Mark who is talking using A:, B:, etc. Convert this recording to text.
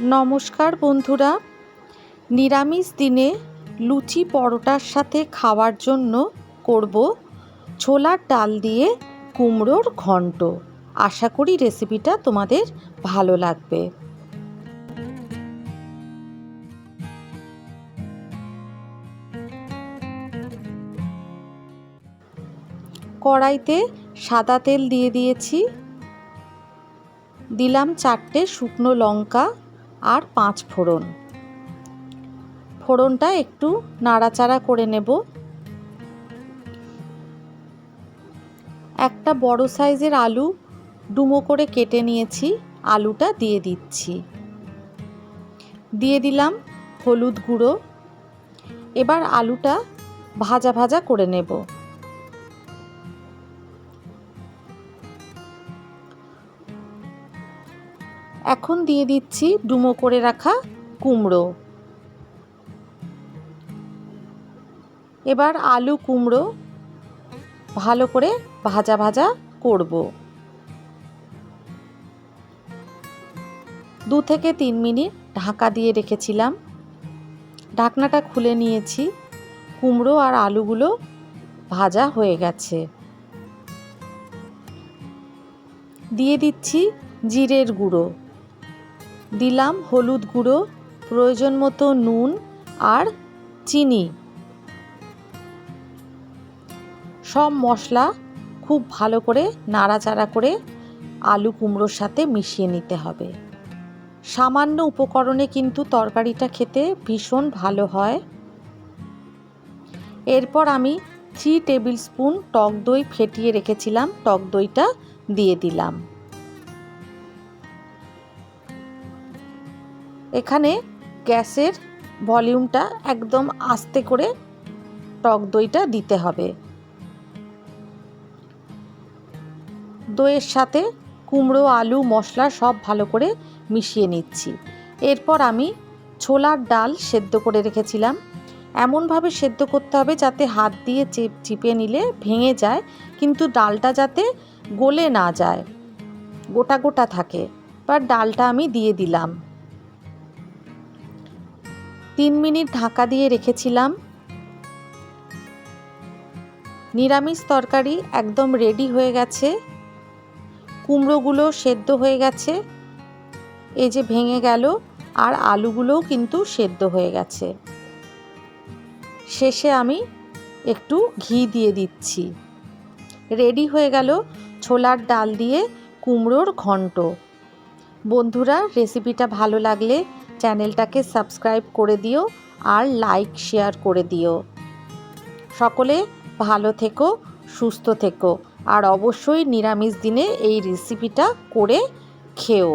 A: নমস্কার বন্ধুরা। নিরামিষ দিনে লুচি পরোটার সাথে খাওয়ার জন্য করব ছোলার ডাল দিয়ে কুমড়োর ঘন্ট। আশা করি রেসিপিটা তোমাদের ভালো লাগবে। কড়াইতে সাদা তেল দিয়ে দিয়েছি। দিলাম চারটে শুকনো লঙ্কা। আর পাঁচ ফোড়ন। ফোড়নটা একটু নাড়াচাড়া করে নেব। একটা বড় সাইজের আলু ডুমো করে কেটে নিয়েছি, আলুটা দিয়ে দিচ্ছি। দিয়ে দিলাম হলুদ গুঁড়ো। এবার আলুটা ভাজা ভাজা করে নেব। এখন দিয়ে দিচ্ছি ডুমো করে রাখা কুমড়ো। এবার আলু কুমড়ো ভালো করে ভাজা ভাজা করব। দু থেকে তিন মিনিট ঢাকা দিয়ে রেখেছিলাম। ঢাকনাটা খুলে নিয়েছি। কুমড়ো আর আলুগুলো ভাজা হয়ে গেছে। দিয়ে দিচ্ছি জিরের গুঁড়ো। দিলাম হলুদ গুঁড়ো, প্রয়োজন মতো নুন আর চিনি। সব মশলা খুব ভালো করে নাড়াচাড়া করে আলু কুমড়োর সাথে মিশিয়ে নিতে হবে। সামান্য উপকরণে কিন্তু তরকারিটা খেতে ভীষণ ভালো হয়। এরপর আমি থ্রি টেবিল স্পুন টক দই ফেটিয়ে রেখেছিলাম, টক দইটা দিয়ে দিলাম। এখানে গ্যাসের ভলিউমটা একদম আস্তে করে টক দইটা দিতে হবে। দইয়ের সাথে কুমড়ো, আলু, মশলা সব ভালো করে মিশিয়ে নিচ্ছি। এরপর আমি ছোলার ডাল সেদ্ধ করে রেখেছিলাম। এমনভাবে সেদ্ধ করতে হবে যাতে হাত দিয়ে চেপ নিলে ভেঙে যায়, কিন্তু ডালটা যাতে গলে না যায়, গোটা গোটা থাকে। এবার ডালটা আমি দিয়ে দিলাম। তিন মিনিট ঢাকা দিয়ে রেখেছিলাম। নিরামিষ তরকারি একদম রেডি হয়ে গেছে। কুমড়োগুলো সেদ্ধ হয়ে গেছে। এই যে ভেঙে গেল আর আলুগুলোও কিন্তু সেদ্ধ হয়ে গেছে। শেষে আমি একটু ঘি দিয়ে দিচ্ছি। রেডি হয়ে গেল ছোলার ডাল দিয়ে কুমড়োর ঘন্ট। বন্ধুরা রেসিপিটা ভালো লাগলে চ্যানেলটাকে সাবস্ক্রাইব করে দিও আর লাইক, শেয়ার করে দিও। সকলে ভালো থেকো, সুস্থ থেকো, আর অবশ্যই নিরামিষ দিনে এই রেসিপিটা করে খেও।